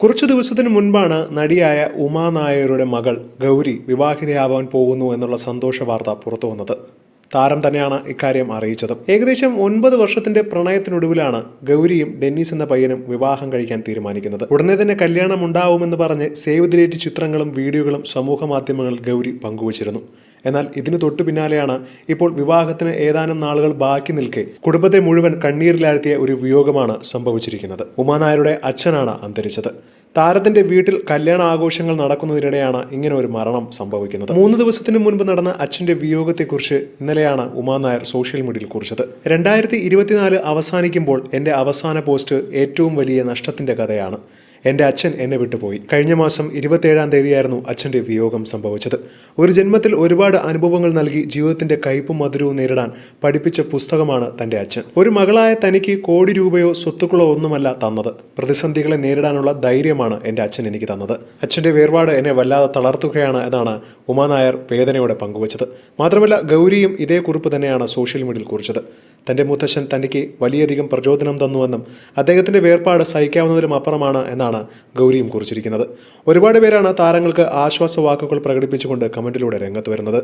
കുറച്ചു ദിവസത്തിന് മുൻപാണ് നടിയായ ഉമാ നായരുടെ മകൾ ഗൗരി വിവാഹിതയാവാൻ പോകുന്നു എന്നുള്ള സന്തോഷ വാർത്ത പുറത്തു വന്നത്. താരം തന്നെയാണ് ഇക്കാര്യം അറിയിച്ചത്. ഏകദേശം ഒൻപത് വർഷത്തിന്റെ പ്രണയത്തിനൊടുവിലാണ് ഗൗരിയും ഡെന്നീസ് എന്ന പയ്യനും വിവാഹം കഴിക്കാൻ തീരുമാനിക്കുന്നത്. ഉടനെ തന്നെ കല്യാണം ഉണ്ടാവുമെന്ന് പറഞ്ഞ് സേവ് ദി ഡേറ്റ് ചിത്രങ്ങളും വീഡിയോകളും സമൂഹ മാധ്യമങ്ങളിൽ ഗൗരി പങ്കുവച്ചിരുന്നു. എന്നാൽ ഇതിനു തൊട്ടു പിന്നാലെയാണ് ഇപ്പോൾ വിവാഹത്തിന് ഏതാനും നാളുകൾ ബാക്കി നിൽക്കെ കുടുംബത്തെ മുഴുവൻ കണ്ണീരിലാഴ്ത്തിയ ഒരു വിയോഗമാണ് സംഭവിച്ചിരിക്കുന്നത്. ഉമാനായരുടെ അച്ഛനാണ് അന്തരിച്ചത്. താരത്തിന്റെ വീട്ടിൽ കല്യാണ ആഘോഷങ്ങൾ നടക്കുന്നതിനിടെയാണ് ഇങ്ങനെ ഒരു മരണം സംഭവിക്കുന്നത്. മൂന്ന് ദിവസത്തിന് മുൻപ് നടന്ന അച്ഛന്റെ വിയോഗത്തെക്കുറിച്ച് ഇന്നലെയാണ് ഉമാ നായർ സോഷ്യൽ മീഡിയയിൽ കുറിച്ചത്. രണ്ടായിരത്തി ഇരുപത്തിനാല് അവസാനിക്കുമ്പോൾ എന്റെ അവസാന പോസ്റ്റ് ഏറ്റവും വലിയ നഷ്ടത്തിന്റെ കഥയാണ്. എന്റെ അച്ഛൻ എന്നെ വിട്ടുപോയി. കഴിഞ്ഞ മാസം ഇരുപത്തേഴാം തീയതിയായിരുന്നു അച്ഛന്റെ വിയോഗം സംഭവിച്ചത്. ഒരു ജന്മത്തിൽ ഒരുപാട് അനുഭവങ്ങൾ നൽകി ജീവിതത്തിന്റെ കയ്പും മധുരവും നേരിടാൻ പഠിപ്പിച്ച പുസ്തകമാണ് തന്റെ അച്ഛൻ. ഒരു മകളായ തനിക്ക് കോടി രൂപയോ സ്വത്തുക്കളോ ഒന്നുമല്ല തന്നത്. പ്രതിസന്ധികളെ നേരിടാനുള്ള ധൈര്യമാണ് എന്റെ അച്ഛൻ എനിക്ക് തന്നത്. അച്ഛന്റെ വേർപാട് എന്നെ വല്ലാതെ തളർത്തുകയാണ് എന്നാണ് ഉമാനായർ വേദനയോടെ പങ്കുവച്ചത്. മാത്രമല്ല ഗൗരിയും ഇതേ കുറിപ്പ് തന്നെയാണ് സോഷ്യൽ മീഡിയയിൽ കുറിച്ചത്. തന്റെ മുത്തശ്ശൻ തനിക്ക് വലിയധികം പ്രചോദനം തന്നുവെന്നും അദ്ദേഹത്തിന്റെ വേർപാട് സഹിക്കാവുന്നതിലും അപ്പുറമാണ് എന്നാണ് ഗൗരിയും കുറിച്ചിരിക്കുന്നത്. ഒരുപാട് പേരാണ് താരങ്ങൾക്ക് ആശ്വാസ വാക്കുകൾ പ്രകടിപ്പിച്ചുകൊണ്ട് കമന്റിലൂടെ രംഗത്ത് വരുന്നത്.